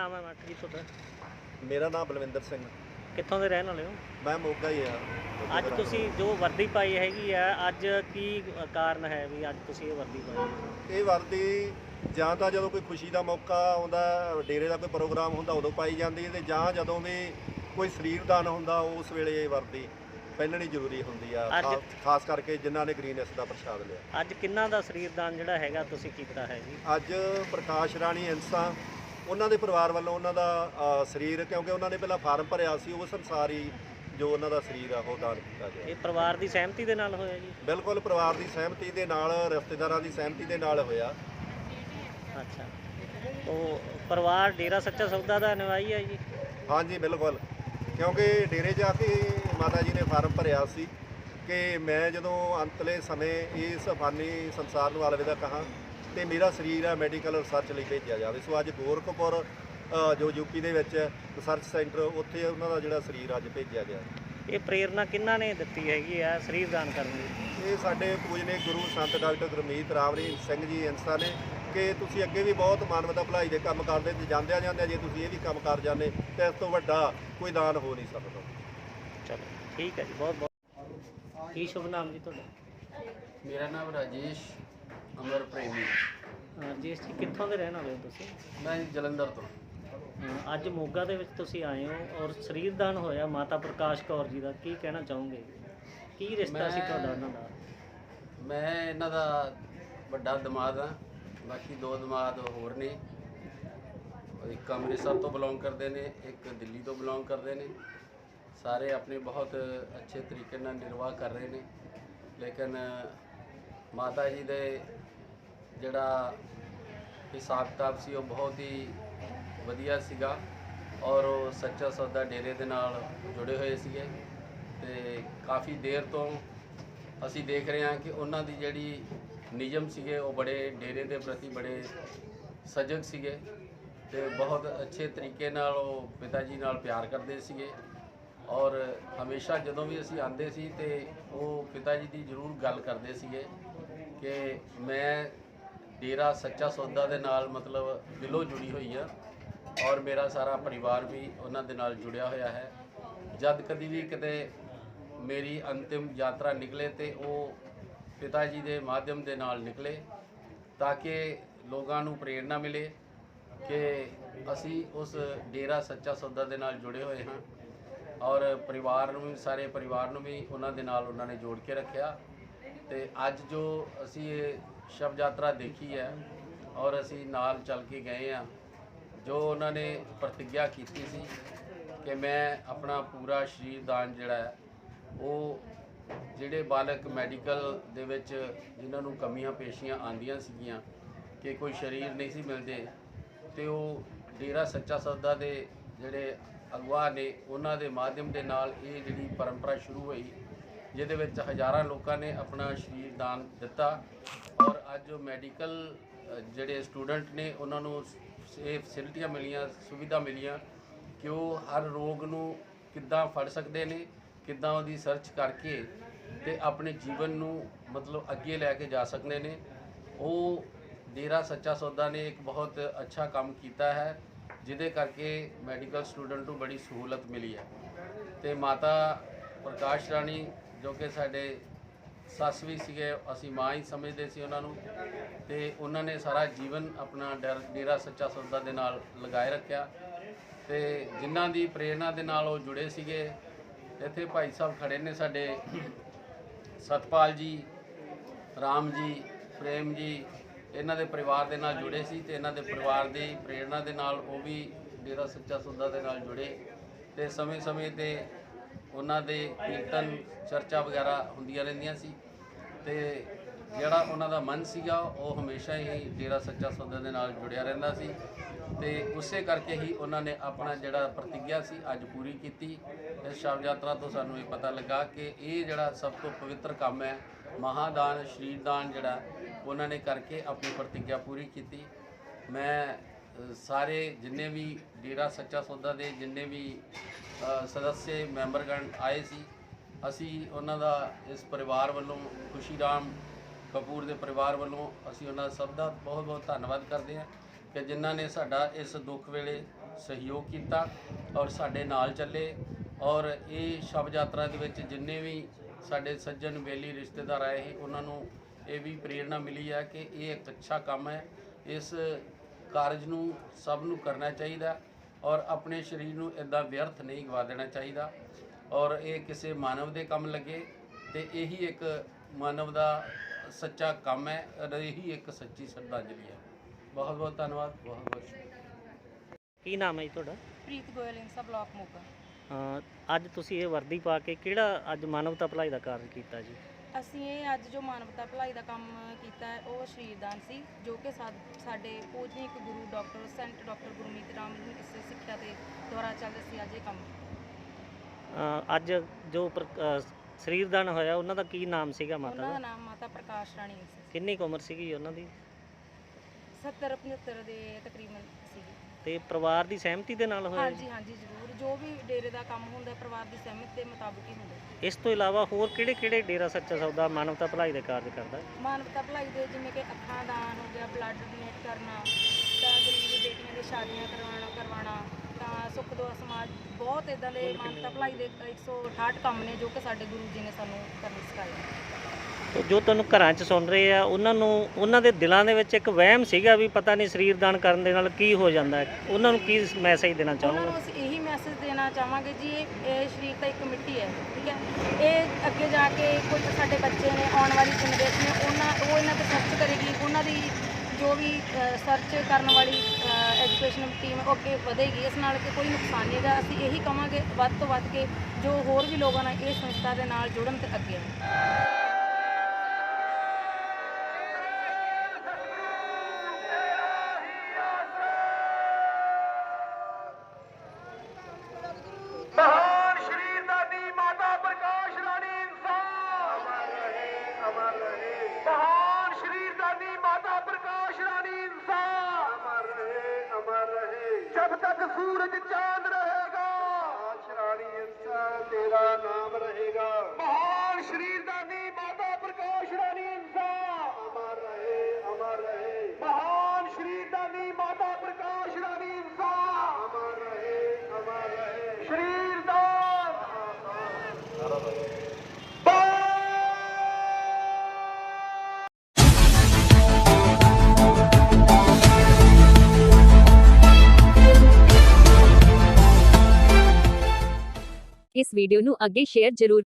ਨਾਮ ਹੈ ਮਾਸਟਰ ਜੀ ਤੁਹਾਡਾ ਮੇਰਾ ਨਾਮ ਬਲਵਿੰਦਰ ਸਿੰਘ ਕਿੱਥੋਂ ਦੇ ਰਹਿਣ ਵਾਲੇ ਹੋ? ਮੈਂ ਮੋਗਾ ਹੀ ਆ। ਅੱਜ ਤੁਸੀਂ ਜੋ ਵਰਦੀ ਪਾਈ ਹੈਗੀ ਆ ਅੱਜ ਕੀ ਕਾਰਨ ਹੈ ਵੀ ਅੱਜ ਤੁਸੀਂ ਇਹ ਵਰਦੀ ਪਾਈ ਹੈ? ਇਹ ਵਰਦੀ ਜਾਂ ਤਾਂ ਜਦੋਂ ਕੋਈ ਖੁਸ਼ੀ ਦਾ ਮੌਕਾ ਆਉਂਦਾ ਡੇਰੇ ਦਾ ਕੋਈ ਪ੍ਰੋਗਰਾਮ ਹੁੰਦਾ ਉਦੋਂ ਪਾਈ ਜਾਂਦੀ ਹੈ ਤੇ ਜਾਂ ਜਦੋਂ ਵੀ ਕੋਈ ਸਰੀਰ ਦਾਨ ਹੁੰਦਾ ਉਸ ਵੇਲੇ ਇਹ ਵਰਦੀ ਪਹਿਨਣੀ ਜ਼ਰੂਰੀ ਹੁੰਦੀ ਆ। ਅੱਜ- ਖਾਸ- ਖਾਸ ਕਰਕੇ ਜਿਨ੍ਹਾਂ ਨੇ ਗ੍ਰੀਨੈਸ ਦਾ ਪ੍ਰਸ਼ਾਦ ਲਿਆ। ਅੱਜ ਕਿੰਨਾ ਦਾ ਸਰੀਰਦਾਨ ਜਿਹੜਾ ਹੈਗਾ ਤੁਸੀਂ ਕੀਤਾ ਹੈ ਜੀ? ਅੱਜ ਪ੍ਰਕਾਸ਼ ਰਾਣੀ ਇੰਸਾ ਉਹਨਾਂ ਦੇ ਪਰਿਵਾਰ ਵੱਲੋਂ ਉਹਨਾਂ ਦਾ ਅ, ਸਰੀਰ ਕਿਉਂਕਿ ਉਹਨਾਂ ਨੇ ਪਹਿਲਾਂ ਫਾਰਮ ਭਰਿਆ ਸੀ ਉਸ ਅਨੁਸਾਰ ਹੀ ਜੋ ਉਹਨਾਂ ਦਾ ਸਰੀਰ ਆ ਉਹ ਦਾਨ ਕੀਤਾ ਗਿਆ। ਇਹ ਪਰਿਵਾਰ ਦੀ ਸਹਿਮਤੀ ਦੇ ਨਾਲ ਹੋਇਆ ਜੀ? ਬਿਲਕੁਲ ਪਰਿਵਾਰ ਦੀ ਸਹਿਮਤੀ ਦੇ ਨਾਲ ਰਿਸ਼ਤੇਦਾਰਾਂ ਦੀ ਸਹਿਮਤੀ ਦੇ ਨਾਲ ਹੋਇਆ। ਅੱਛਾ। ਉਹ ਪਰਿਵਾਰ ਡੇਰਾ ਸੱਚਾ ਸੌਦਾ ਦਾ ਨਿਵਾਈ ਹੈ ਜੀ? ਹਾਂਜੀ ਬਿਲਕੁਲ। ਕਿਉਂਕਿ ਡੇਰੇ ਜਾ ਕੇ ਮਾਤਾ ਜੀ ਨੇ ਫਾਰਮ ਭਰਿਆ ਸੀ ਕਿ ਮੈਂ ਜਦੋਂ ਅੰਤਲੇ ਸਮੇਂ ਇਸ ਫਾਨੀ ਸੰਸਾਰ ਨੂੰ ਅਲਵਿਦਾ ਕਹਾਂ ਤੇ ਮੇਰਾ ਸਰੀਰ ਹੈ ਮੈਡੀਕਲ ਰਿਸਰਚ ਲਈ ਭੇਜਿਆ ਜਾਵੇ। ਸੋ ਅੱਜ ਗੋਰਖਪੁਰ ਜੋ ਯੂਪੀ ਦੇ ਵਿੱਚ ਰਿਸਰਚ ਸੈਂਟਰ ਉੱਥੇ ਉਹਨਾਂ ਦਾ ਜਿਹੜਾ ਸਰੀਰ ਅੱਜ ਭੇਜਿਆ ਗਿਆ। ਇਹ ਪ੍ਰੇਰਣਾ ਕਿੰਨਾ ਨੇ ਦਿੱਤੀ ਹੈਗੀ ਆ ਸਰੀਰਦਾਨ ਕਰਨ ਦੀ? ਇਹ ਸਾਡੇ ਪੂਜਨੇ ਗੁਰੂ ਸੰਤ ਡਾਕਟਰ ਗੁਰਮੀਤ ਰਾਮਰੀ ਸਿੰਘ ਜੀ ਇੰਸਾ ਨੇ ਕਿ ਤੁਸੀਂ ਅੱਗੇ ਵੀ ਬਹੁਤ ਮਾਨਵਤਾ ਭਲਾਈ ਦੇ ਕੰਮ ਕਰਦੇ ਤੇ ਜਾਂਦਿਆਂ ਜਾਂਦਿਆਂ ਜੇ ਤੁਸੀਂ ਇਹ ਵੀ ਕੰਮ ਕਰ ਜਾਂਦੇ ਤੇ ਇਸ ਤੋਂ ਵੱਡਾ ਕੋਈ ਦਾਨ ਹੋ ਨਹੀਂ ਸਕਦਾ। ਚਲੋ ਠੀਕ ਹੈ ਜੀ ਬਹੁਤ ਬਹੁਤ ਕੀ ਸ਼ੁਭ ਨਾਮ ਜੀ ਤੁਹਾਡਾ? ਮੇਰਾ ਨਾਮ ਰਾਜੇਸ਼ ਅਮਰ ਪ੍ਰੇਮੀ ਜੀ ਜੀ ਕਿੱਥੋਂ ਦੇ ਰਹਿਣ ਵਾਲੇ ਹੋ ਤੁਸੀਂ? ਮੈਂ ਜਲੰਧਰ ਤੋਂ। ਅਹ ਅੱਜ ਮੋਗਾ ਦੇ ਵਿੱਚ ਤੁਸੀਂ ਆਏ ਹੋ ਔਰ ਸਰੀਰਦਾਨ ਹੋਇਆ ਮਾਤਾ ਪ੍ਰਕਾਸ਼ ਕੌਰ ਜੀ ਦਾ। ਕੀ ਕਹਿਣਾ ਚਾਹੋਗੇ? ਕੀ ਰਿਸ਼ਤਾ ਸੀ ਮੈਂ- ਤੁਹਾਡਾ ਉਹਨਾਂ ਦਾ? ਮੈਂ ਇਹਨਾਂ ਦਾ ਵੱਡਾ ਦਮਾਦ ਆ ਬਾਕੀ ਦੋ ਦਮਾਦ ਹੋਰ ਨੇ। ਇੱਕ ਅੰਮ੍ਰਿਤਸਰ ਤੋਂ ਬਿਲੋਂਗ ਕਰਦੇ ਨੇ ਇੱਕ ਦਿੱਲੀ ਤੋਂ ਬਿਲੋਂਗ ਕਰਦੇ ਨੇ। ਸਾਰੇ ਆਪਣੇ ਬਹੁਤ ਅੱਛੇ ਤਰੀਕੇ ਨਾਲ ਨਿਰਵਾਹ ਕਰ ਰਹੇ ਨੇ। ਲੇਕਿਨ ਮਾਤਾ ਜੀ ਦੇ ਜਿਹੜਾ ਹਿਸਾਬ ਕਿਤਾਬ ਸੀ ਉਹ ਬਹੁਤ ਹੀ ਵਧੀਆ ਸੀਗਾ ਔਰ ਉਹ ਸੱਚਾ ਸੌਦਾ ਡੇਰੇ ਦੇ ਨਾਲ ਜੁੜੇ ਹੋਏ ਸੀਗੇ ਤੇ ਕਾਫੀ ਦੇਰ ਤੋਂ ਅਸੀਂ ਦੇਖ ਰਹੇ ਹਾਂ ਕਿ ਉਹਨਾਂ ਦੀ ਜਿਹੜੀ ਨਿਯਮ ਸੀਗੇ ਉਹ ਬੜੇ ਡੇਰੇ ਦੇ ਪ੍ਰਤੀ ਬੜੇ ਸਜਗ ਸੀਗੇ ਤੇ ਬਹੁਤ ਅੱਛੇ ਤਰੀਕੇ ਨਾਲ ਉਹ ਪਿਤਾ ਜੀ ਨਾਲ ਪਿਆਰ ਕਰਦੇ ਸੀਗੇ ਔਰ ਹਮੇਸ਼ਾ ਜਦੋਂ ਵੀ ਅਸੀਂ ਆਂਦੇ ਸੀ ਤੇ ਉਹ ਪਿਤਾ ਜੀ ਦੀ ਜ਼ਰੂਰ ਗੱਲ ਕਰਦੇ ਸੀਗੇ ਕਿ ਮੈਂ ਡੇਰਾ ਸੱਚਾ ਸੌਦਾ ਦੇ ਨਾਲ ਮਤਲਬ ਦਿਲੋਂ ਜੁੜੀ ਹੋਈ ਆ ਔਰ ਮੇਰਾ ਸਾਰਾ ਪਰਿਵਾਰ ਵੀ ਉਹਨਾਂ ਦੇ ਨਾਲ ਜੁੜਿਆ ਹੋਇਆ ਹੈ। ਜਦ ਕਦੀ ਵੀ ਕਿਤੇ ਮੇਰੀ ਅੰਤਿਮ ਯਾਤਰਾ ਨਿਕਲੇ ਤੇ ਉਹ ਪਿਤਾ ਜੀ ਦੇ ਮਾਧਿਅਮ ਦੇ ਨਾਲ ਨਿਕਲੇ ਤਾਂ ਕਿ ਲੋਕਾਂ ਨੂੰ ਪ੍ਰੇਰਣਾ ਮਿਲੇ ਕਿ ਅਸੀਂ ਉਸ ਡੇਰਾ ਸੱਚਾ ਸੌਦਾ ਦੇ ਨਾਲ ਜੁੜੇ ਹੋਏ ਹਾਂ ਔਰ ਪਰਿਵਾਰ ਨੂੰ ਵੀ, ਸਾਰੇ ਪਰਿਵਾਰ ਨੂੰ ਵੀ ਉਹਨਾਂ ਦੇ ਨਾਲ ਉਹਨਾਂ ਨੇ ਜੋੜ ਕੇ ਰੱਖਿਆ ਤੇ ਅੱਜ ਜੋ ਅਸੀਂ ਸ਼ਬ ਯਾਤਰਾ ਦੇਖੀ ਹੈ ਔਰ ਅਸੀਂ ਨਾਲ ਚੱਲ ਕੇ ਗਏ ਆ ਜੋ ਉਹਨਾਂ ਨੇ ਪ੍ਰਤੀਗਿਆ ਕੀਤੀ ਸੀ ਕਿ ਮੈਂ ਆਪਣਾ ਪੂਰਾ ਸਰੀਰ ਦਾਨ ਜਿਹੜਾ ਹੈ, ਉਹ ਜਿਹੜੇ ਬਾਲਕ ਮੈਡੀਕਲ ਦੇ ਵਿੱਚ ਜਿਨ੍ਹਾਂ ਨੂੰ ਕਮੀਆਂ ਪੇਸ਼ੀਆਂ ਆਂਦੀਆਂ ਸੀਗੀਆਂ, ਕਿ ਕੋਈ ਸਰੀਰ ਨਹੀਂ ਸੀ ਮਿਲਦੇ, ਤੇ ਉਹ ਡੇਰਾ ਸੱਚਾ ਸੌਦਾ ਦੇ ਜਿਹੜੇ ਅਗਵਾ ਨੇ, ਉਹਨਾਂ ਦੇ ਮਾਧਿਅਮ ਦੇ ਨਾਲ ਇਹ ਜਿਹੜੀ ਪਰੰਪਰਾ ਸ਼ੁਰੂ ਹੋਈ ਜਿਹਦੇ ਵਿੱਚ ਹਜ਼ਾਰਾਂ ਲੋਕਾਂ ਨੇ ਆਪਣਾ ਸਰੀਰ ਦਾਨ ਦਿੱਤਾ। ਔਰ ਅੱਜ ਮੈਡੀਕਲ ਜਿਹੜੇ ਸਟੂਡੈਂਟ ਨੇ, ਉਹਨਾਂ ਨੂੰ ਇਹ ਫੈਸਿਲਿਟੀਆਂ ਮਿਲੀਆਂ, ਸੁਵਿਧਾ ਮਿਲੀਆਂ ਕਿ ਉਹ ਹਰ ਰੋਗ ਨੂੰ ਕਿੱਦਾਂ ਫੜ ਸਕਦੇ ਨੇ, ਕਿੱਦਾਂ ਉਹਦੀ ਸਰਚ ਕਰਕੇ ਤੇ ਆਪਣੇ ਜੀਵਨ ਨੂੰ ਮਤਲਬ ਅੱਗੇ ਲੈ ਕੇ ਜਾ ਸਕਦੇ ਨੇ। ਉਹ ਡੇਰਾ ਸੱਚਾ ਸੌਦਾ ਨੇ ਇੱਕ ਬਹੁਤ ਅੱਛਾ ਕੰਮ ਕੀਤਾ ਹੈ, ਜਿਹਦੇ ਕਰਕੇ ਮੈਡੀਕਲ ਸਟੂਡੈਂਟ ਨੂੰ ਬੜੀ ਸਹੂਲਤ ਮਿਲੀ ਹੈ। ਤੇ ਮਾਤਾ ਪ੍ਰਕਾਸ਼ ਰਾਣੀ ਜੋ ਕਿ ਸਾਡੇ ਸੱਸ ਵੀ ਸੀਗੇ, ਅਸੀਂ ਮਾਂ ਹੀ ਸਮਝਦੇ ਸੀ ਉਹਨਾਂ ਨੂੰ ਤੇ ਉਹਨਾਂ ਨੇ ਸਾਰਾ ਜੀਵਨ ਆਪਣਾ ਡਰ- ਡੇਰਾ ਸੱਚਾ ਸੌਦਾ ਦੇ ਨਾਲ ਲਗਾਏ ਰੱਖਿਆ ਤੇ ਜਿਨ੍ਹਾਂ ਦੀ ਪ੍ਰੇਰਣਾ ਦੇ ਨਾਲ ਉਹ ਜੁੜੇ ਸੀਗੇ, ਇੱਥੇ ਭਾਈ ਸਾਹਿਬ ਖੜੇ ਨੇ ਸਾਡੇ। ਸਤਪਾਲ ਜੀ, ਰਾਮ ਜੀ, ਪ੍ਰੇਮ ਜੀ, ਇਹਨਾਂ ਦੇ ਪਰਿਵਾਰ ਦੇ ਨਾਲ ਜੁੜੇ ਸੀ ਤੇ ਇਹਨਾਂ ਦੇ ਪਰਿਵਾਰ ਦੀ ਪ੍ਰੇਰਣਾ ਦੇ ਨਾਲ ਉਹ ਵੀ ਡੇਰਾ ਸੱਚਾ ਸੌਦਾ ਦੇ ਨਾਲ ਜੁੜੇ ਤੇ ਸਮੇਂ-ਸਮੇਂ ਤੇ ਉਹਨਾਂ ਦੇ ਕੀਰਤਨ, ਚਰਚਾ ਵਗੈਰਾ ਹੁੰਦੀਆਂ ਰਹਿੰਦੀਆਂ ਸੀ। ਤੇ ਜਿਹੜਾ ਉਹਨਾਂ ਦਾ ਮਨ ਸੀਗਾ, ਉਹ ਹਮੇਸ਼ਾ ਹੀ ਡੇਰਾ ਸੱਚਾ ਸੌਦਾ ਦੇ ਨਾਲ ਜੁੜਿਆ ਰਹਿੰਦਾ ਸੀ। ਤੇ ਉਸੇ ਕਰਕੇ ਹੀ ਉਹਨਾਂ ਨੇ ਆਪਣਾ ਜਿਹੜਾ ਪ੍ਰਤੀਗਿਆ ਸੀ, ਅੱਜ ਪੂਰੀ ਕੀਤੀ। ਇਸ ਸ਼ਬਦ ਯਾਤਰਾ ਤੋਂ ਸਾਨੂੰ ਇਹ ਪਤਾ ਲੱਗਾ ਕਿ ਇਹ ਜਿਹੜਾ ਸਭ ਤੋਂ ਪਵਿੱਤਰ ਕੰਮ ਹੈ, ਮਹਾਦਾਨ ਸਰੀਰਦਾਨ ਜਿਹੜਾ, ਉਹਨਾਂ ਨੇ ਕਰਕੇ ਆਪਣੀ ਪ੍ਰਤੀਗਿਆ ਪੂਰੀ ਕੀਤੀ। ਮੈਂ ਸਾਰੇ ਜਿੰਨੇ ਵੀ ਡੇਰਾ ਸੱਚਾ ਸੌਦਾ ਦੇ ਜਿੰਨੇ ਵੀ ਸਦੱਸੇ ਸਦੱਸਿਆ ਮੈਂਬਰਗਣ ਆਏ ਸੀ, ਅਸੀਂ ਉਹਨਾਂ ਦਾ ਇਸ ਪਰਿਵਾਰ ਵੱਲੋਂ ਖੁਸ਼ੀ ਰਾਮ ਕਪੂਰ ਦੇ ਪਰਿਵਾਰ ਵੱਲੋਂ ਅਸੀਂ ਉਹਨਾਂ ਸਭ ਦਾ ਬਹੁਤ ਬਹੁਤ ਧੰਨਵਾਦ ਕਰਦੇ ਹਾਂ ਕਿ ਜਿਨ੍ਹਾਂ ਨੇ ਸਾਡਾ ਇਸ ਦੁੱਖ ਵੇਲੇ ਸਹਿਯੋਗ ਕੀਤਾ ਔਰ ਸਾਡੇ ਨਾਲ ਚੱਲੇ ਔਰ ਇਹ ਸ਼ਵ ਯਾਤਰਾ ਦੇ ਵਿੱਚ ਜਿੰਨੇ ਵੀ ਸਾਡੇ ਸੱਜਣ ਬੇਲੀ ਰਿਸ਼ਤੇਦਾਰ ਆਏ ਸੀ, ਉਹਨਾਂ ਨੂੰ ਇਹ ਵੀ ਪ੍ਰੇਰਣਾ ਮਿਲੀ ਹੈ ਕਿ ਇਹ ਇੱਕ ਅੱਛਾ ਕੰਮ ਹੈ। ਇਸ ਕਾਰਜ ਨੂੰ ਸਭ ਨੂੰ ਕਰਨਾ ਚਾਹੀਦਾ ਔਰ ਆਪਣੇ ਸਰੀਰ ਨੂੰ ਇਦਾਂ ਵਿਅਰਥ ਨਹੀਂ ਗਵਾ ਦੇਣਾ ਚਾਹੀਦਾ ਔਰ ਇਹ ਕਿਸੇ ਮਾਨਵ ਦੇ ਕੰਮ ਲੱਗੇ ਤੇ ਇਹੀ ਇੱਕ ਮਾਨਵ ਦਾ ਸੱਚਾ ਕੰਮ ਹੈ ਔਰ ਇਹੀ ਇੱਕ ਸੱਚੀ ਸ਼ਰਧਾਂਜਲੀ ਹੈ। ਬਹੁਤ ਬਹੁਤ ਧੰਨਵਾਦ ਬਹੁਤ ਬਹੁਤ ਸ਼ੁਕਰੀਆ। ਕੀ ਨਾਮ ਹੈ ਜੀ ਤੁਹਾਡਾ? ਪ੍ਰੀਤ ਗੋਇਲ ਇੰਸਾ ਬਲਾਕ ਮੋਗਾ। ਅ, ਅੱਜ ਤੁਸੀਂ ਇਹ ਵਰਦੀ ਪਾ ਕੇ ਕਿਹੜਾ ਅੱਜ ਮਾਨਵਤਾ ਭਲਾਈ ਦਾ ਕਾਰਜ ਕੀਤਾ ਜੀ? ਅਸੀਂ ਇਹ ਅੱਜ ਜੋ ਮਾਨਵਤਾ ਭਲਾਈ ਦਾ ਕੰਮ ਕੀਤਾ ਹੈ ਉਹ ਸ਼ਰੀਰਦਾਨ ਸੀ ਜੋ ਕਿ ਸਾ- ਸਾਡੇ ਪੂਜਨੀਕ Guru doctor saint doctor Gurmeet Ram ji ਇਸ ਸਿੱਖਿਆ ਦੇ ਦੁਆਰਾ ਚੱਲਦਾ ਸੀ ਅੱਜ ਇਹ ਕੰਮ। ਅੱਜ ਜੋ ਪਰ- ਅ, ਸਰੀਰਦਾਨ ਹੋਇਆ ਉਹਨਾਂ ਦਾ ਕੀ ਨਾਮ ਸੀਗਾ ਮਾਤਾ ਉਹਨਾਂ ਦਾ? ਦਾ ਨਾਮ ਮਾਤਾ ਪ੍ਰਕਾਸ਼ ਰਾਣੀ ਸੀ। ਕਿੰਨੀ ਕੁ ਉਮਰ ਸੀਗੀ ਉਹਨਾਂ ਦੀ? 70 75 ਦੇ ਤਕਰੀਬਨ ਸੀ ਤੇ ਪਰਿਵਾਰ ਦੀ ਸਹਿਮਤੀ ਦੇ ਨਾਲ ਹੋਇਆ ਜੀ? ਹਾਂਜੀ ਹਾਂਜੀ ਜ਼ਰੂਰ ਜੋ ਵੀ ਡੇਰੇ ਦਾ ਕੰਮ ਹੁੰਦਾ ਹੈ, ਪਰਿਵਾਰ ਦੀ ਸਹਿਮਤੀ ਦੇ ਮੁਤਾਬਕ ਹੀ ਹੁੰਦਾ ਹੈ। ਇਸ ਤੋਂ ਇਲਾਵਾ ਹੋਰ ਕਿਹੜੇ ਕਿਹੜੇ ਡੇਰਾ ਸੱਚਾ ਸੌਦਾ ਮਾਨਵਤਾ ਭਲਾਈ ਦੇ ਕਾਰਜ ਕਰਦਾ ਹੈ? ਮਾਨਵਤਾ ਭਲਾਈ ਦੇ ਜਿਵੇਂ ਕਿ ਅੱਖਾਂ ਦਾਨ ਹੋ ਗਿਆ ਬਲੱਡ ਡੋਨੇਟ ਕਰਨਾ ਤਾਂ ਗਰੀਬ ਬੇਟੀਆਂ ਦੇ ਸ਼ਾਦੀਆਂ ਕਰਵਾਉਣਾ ਕਰਵਾਉਣਾ ਤਾਂ ਸੁੱਖ ਦੁਆ ਸਮਾਜ ਬਹੁਤ ਇਦਾਂ ਦੇ ਮਾਨਵਤਾ ਭਲਾਈ ਦੇ 168 ਕੰਮ ਨੇ ਜੋ ਕਿ ਸਾਡੇ ਗੁਰੂ ਜੀ ਨੇ ਸਾਨੂੰ ਕਰਨੇ ਸਿਖਾਏ ਤੇ ਜੋ ਤੁਹਾਨੂੰ ਘਰਾਂ 'ਚ ਸੁਣ ਰਹੇ ਆ ਉਹਨਾਂ ਨੂੰ ਉਹਨਾਂ ਦੇ ਦਿਲਾਂ ਦੇ ਵਿੱਚ ਇੱਕ ਵਹਿਮ ਸੀਗਾ ਵੀ ਪਤਾ ਨਹੀਂ ਸਰੀਰ ਦਾਨ ਕਰਨ ਦੇ ਨਾਲ ਕੀ ਹੋ ਜਾਂਦਾ ਹੈ। ਉਹਨਾਂ ਨੂੰ ਕੀ ਮੈਸੇਜ ਦੇਣਾ ਉਹਨਾਂ ਚਾਹੋਗੇ? ਨੂੰ ਅਸੀਂ ਇਹੀ ਮੈਸੇਜ ਦੇਣਾ ਚਾਹਾਂਗੇ ਜੀ ਇਹ ਇਹ ਸਰੀਰ ਤਾਂ ਇੱਕ ਮਿੱਟੀ ਹੈ ਠੀਕ ਹੈ? ਇਹ ਅੱਗੇ ਜਾ ਕੇ ਕੁਝ ਸਾਡੇ ਬੱਚੇ ਨੇ ਆਉਣ ਵਾਲੀ ਜਨਰੇਸ਼ਨ ਨੇ ਉਹਨਾਂ ਉਹ ਇਹਨਾਂ ਤੇ ਸਰਚ ਕਰੇਗੀ ਉਹਨਾਂ ਦੀ ਜੋ ਵੀ ਸਰਚ ਕਰਨ ਵਾਲੀ ਐਜੂਕੇਸ਼ਨ ਟੀਮ ਉਹ ਅੱਗੇ ਵਧੇਗੀ ਇਸ ਨਾਲ ਕਿ ਕੋਈ ਨੁਕਸਾਨ ਨਹੀਂ ਹੈਗਾ। ਅਸੀਂ ਇਹੀ ਕਵਾਂਗੇ ਵੱਧ ਤੋਂ ਵੱਧ ਕੇ ਜੋ ਹੋਰ ਵੀ ਲੋਕਾਂ ਨਾਲ ਇਹ ਸੰਸਥਾ ਦੇ ਨਾਲ ਜੁੜਨ ਤੇ ਅੱਗੇ ਆਉਣ। सूरज चांद ਇਸ ਵੀਡੀਓ ਨੂੰ ਅੱਗੇ ਸ਼ੇਅਰ ਜ਼ਰੂਰ